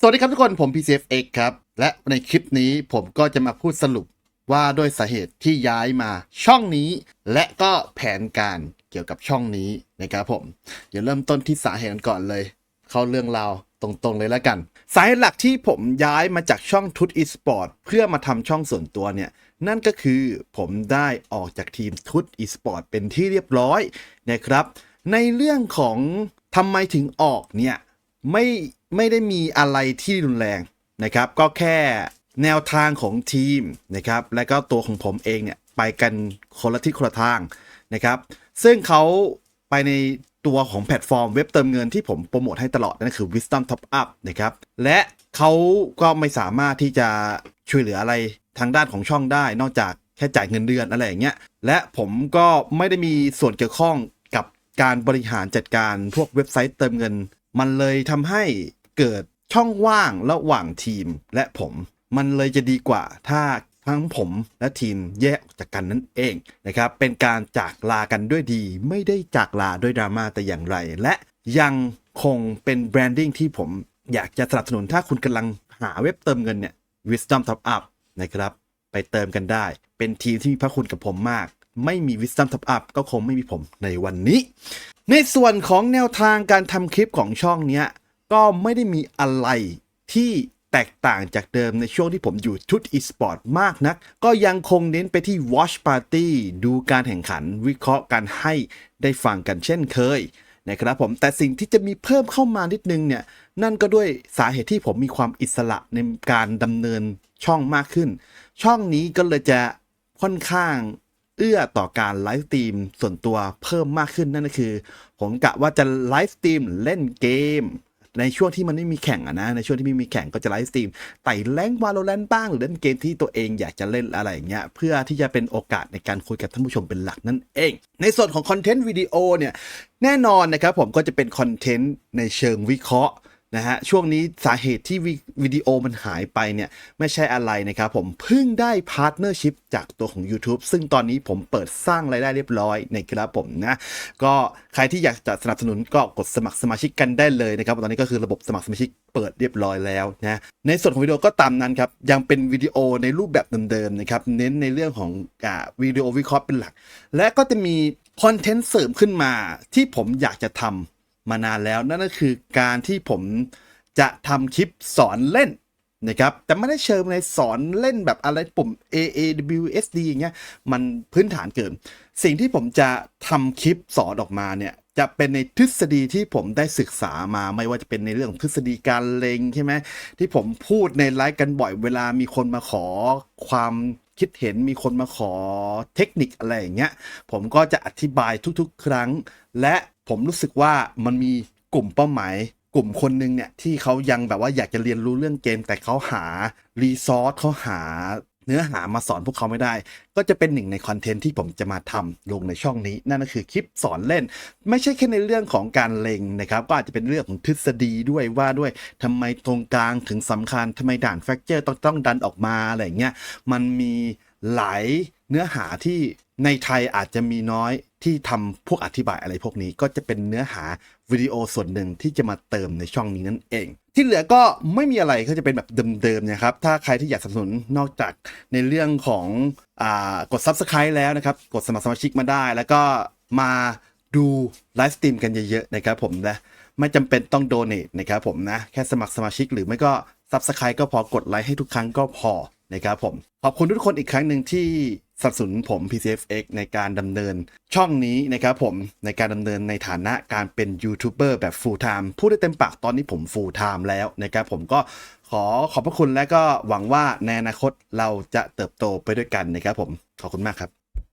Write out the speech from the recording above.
สวัสดีครับทุกคนผม PCFX ครับ และในคลิปนี้ผมก็จะมาพูดสรุปว่าด้วยสาเหตุที่ย้ายมาช่องนี้ และก็แผนการเกี่ยวกับช่องนี้นะครับผมเดี๋ยวเริ่มต้นที่สาเหตุกันก่อนเลย เข้าเรื่องราวตรงๆเลยแล้วกัน สาเหตุหลักที่ผมย้ายมาจากช่องทุตอีสปอร์ตเพื่อมาทำช่องส่วนตัวเนี่ย นั่นก็คือผมได้ออกจากทีมทุตอีสปอร์ตเป็นที่เรียบร้อยนะครับ ในเรื่องของทำไมถึงออกเนี่ยไม่ ไม่ได้มีอะไรที่รุนแรงนะครับ ก็แค่แนวทางของทีมนะครับ และก็ตัวของผมเองเนี่ยไปกันคนละที่คนละทางนะครับ ซึ่งเขาไปในตัวของแพลตฟอร์มเว็บเติมเงินที่ผมโปรโมทให้ตลอด นั่นคือ Wisdom Top Up นะครับ และเขาก็ไม่สามารถที่จะช่วยเหลืออะไรทางด้านของช่องได้ นอกจากแค่จ่ายเงินเดือนอะไรอย่างเงี้ย และผมก็ไม่ได้มีส่วนเกี่ยวข้องกับการบริหารจัดการพวกเว็บไซต์เติมเงิน มันเลยทำให้ เกิดช่องว่างระหว่างทีมและผม มันเลยจะดีกว่าถ้าทั้งผมและทีมแยกออกจากกันนั่นเองนะครับ เป็นการจากลากันด้วยดี ไม่ได้จากลาด้วยดราม่าแต่อย่างไร และยังคงเป็นแบรนดิ้งที่ผมอยากจะสนับสนุนถ้าคุณกำลังหาเว็บเติมเงินเนี่ย Wisdom Top Up นะครับ ไปเติมกันได้ เป็นทีมที่มีพระคุณกับผมมาก ไม่มี Wisdom Top Up ก็คงไม่มีผมในวันนี้ ในส่วนของแนวทางการทำคลิปของช่องเนี้ย ก็ไม่ได้มีอะไรที่แตกต่างจากเดิมในช่วงที่ผมอยู่ชุด e-sport มากนัก ก็ยังคงเน้นไปที่ watch party ดูการแข่งขันวิเคราะห์กันให้ได้ฟังกันเช่นเคยนะครับผมแต่สิ่งที่จะมีเพิ่มเข้ามานิดนึงเนี่ย นั่นก็ด้วยสาเหตุที่ผมมีความอิสระในการดำเนินช่องมากขึ้น ช่องนี้ก็เลยจะค่อนข้างเอื้อต่อการไลฟ์สตรีมส่วนตัวเพิ่มมากขึ้นนั่นก็คือ ผมกะว่าจะไลฟ์สตรีมเล่นเกม ในช่วงที่มันไม่มีแข่งอะนะ ในช่วงที่ไม่มีแข่งก็จะไลฟ์สตรีมไต่แรงวาโลแรนบ้าง หรือเล่นเกมที่ตัวเองอยากจะเล่นอะไรอย่างเงี้ยเพื่อที่จะเป็นโอกาสในการคุยกับท่านผู้ชมเป็นหลักนั่นเอง ในส่วนของคอนเทนต์วิดีโอเนี่ยแน่นอนนะครับผมก็จะเป็นคอนเทนต์ในเชิงวิเคราะห์ นะฮะช่วงนี้สาเหตุที่วิดีโอมันหายไปเนี่ย ไม่ใช่อะไรนะครับผมเพิ่งได้พาร์ทเนอร์ชิพจากตัวของ YouTube ซึ่งตอนนี้ผมเปิดสร้างรายได้เรียบร้อยนะครับผมนะ ก็ใครที่อยากจะสนับสนุนก็กดสมัครสมาชิกกันได้เลยนะครับ ตอนนี้ก็คือระบบสมัครสมาชิกเปิดเรียบร้อยแล้วนะในส่วนของวิดีโอก็ตามนั้นครับ ยังเป็นวิดีโอในรูปแบบเดิมๆนะครับเน้นในเรื่องของอ่าวิดีโอวิเคราะห์เป็นหลัก และก็จะมีคอนเทนต์เสริมขึ้นมาที่ผมอยากจะทำ มานานแล้ว นั่นก็คือการที่ผมจะทำคลิปสอนเล่นนะครับแต่ไม่ได้เชิงในสอนเล่นแบบอะไรปุ่ม A A W S D อย่างเงี้ยมันพื้นฐานเกิน สิ่งที่ผมจะทำคลิปสอนออกมาเนี่ยจะเป็นในทฤษฎีที่ผมได้ศึกษามาไม่ว่าจะเป็นในเรื่องทฤษฎีการเลงใช่ไหมที่ผมพูดในไลฟ์กันบ่อยเวลามีคนมาขอความคิดเห็นมีคนมาขอเทคนิคอะไรอย่างเงี้ยผมก็จะอธิบายทุกๆ ครั้ง และ ผมรู้สึกว่ามันมีกลุ่มเป้าหมาย กลุ่มคนหนึ่งเนี่ยที่เขายังแบบว่าอยากจะเรียนรู้เรื่องเกม แต่เขาหารีซอสเขาหาเนื้อหามาสอนพวกเขาไม่ได้ ก็จะเป็นหนึ่งในคอนเทนต์ที่ผมจะมาทำลงในช่องนี้ นั่นก็คือคลิปสอนเล่น ไม่ใช่แค่ในเรื่องของการเล็งนะครับ ก็อาจจะเป็นเรื่องของทฤษฎีด้วยว่าด้วยทำไมตรงกลางถึงสำคัญทำไมด่านแฟกเจอร์ต้องต้องดันออกมาอะไรเงี้ยมันมี หลายเนื้อหาที่ในไทยอาจจะมีน้อยที่ทำพวกอธิบายอะไรพวกนี้ก็จะเป็นเนื้อหาวิดีโอส่วนหนึ่งที่จะมาเติมในช่องนี้นั่นเอง ที่เหลือก็ไม่มีอะไรก็จะเป็นแบบเดิมๆนะครับ ถ้าใครที่อยากสนับสนุนนอกจากในเรื่องของอกด Subscribe แล้วนะครับ กดสมัครสมาชิกมาได้ แล้วก็มาดูไลฟ์สตรีมกันเยอะๆนะครับผมนะไม่จำเป็นต้องโดเน a t นะครับผมนะ แค่สมัครสมาชิกหรือไม่ก็ Subscribe ก็พอกดไลค์ให้ทุกครั้งก็พอ นะครับผม ขอบคุณทุกคนอีกครั้งหนึ่งที่สนับสนุนผม PCFX ในการดำเนินช่องนี้นะครับผมในการดำเนินในฐานะการเป็นยูทูบเบอร์แบบ full time พูดได้เต็มปากตอนนี้ผม full time แล้วนะครับผมก็ขอขอบพระคุณและก็หวังว่าในอนาคตเราจะเติบโตไปด้วยกันนะครับผม ขอบคุณมากครับ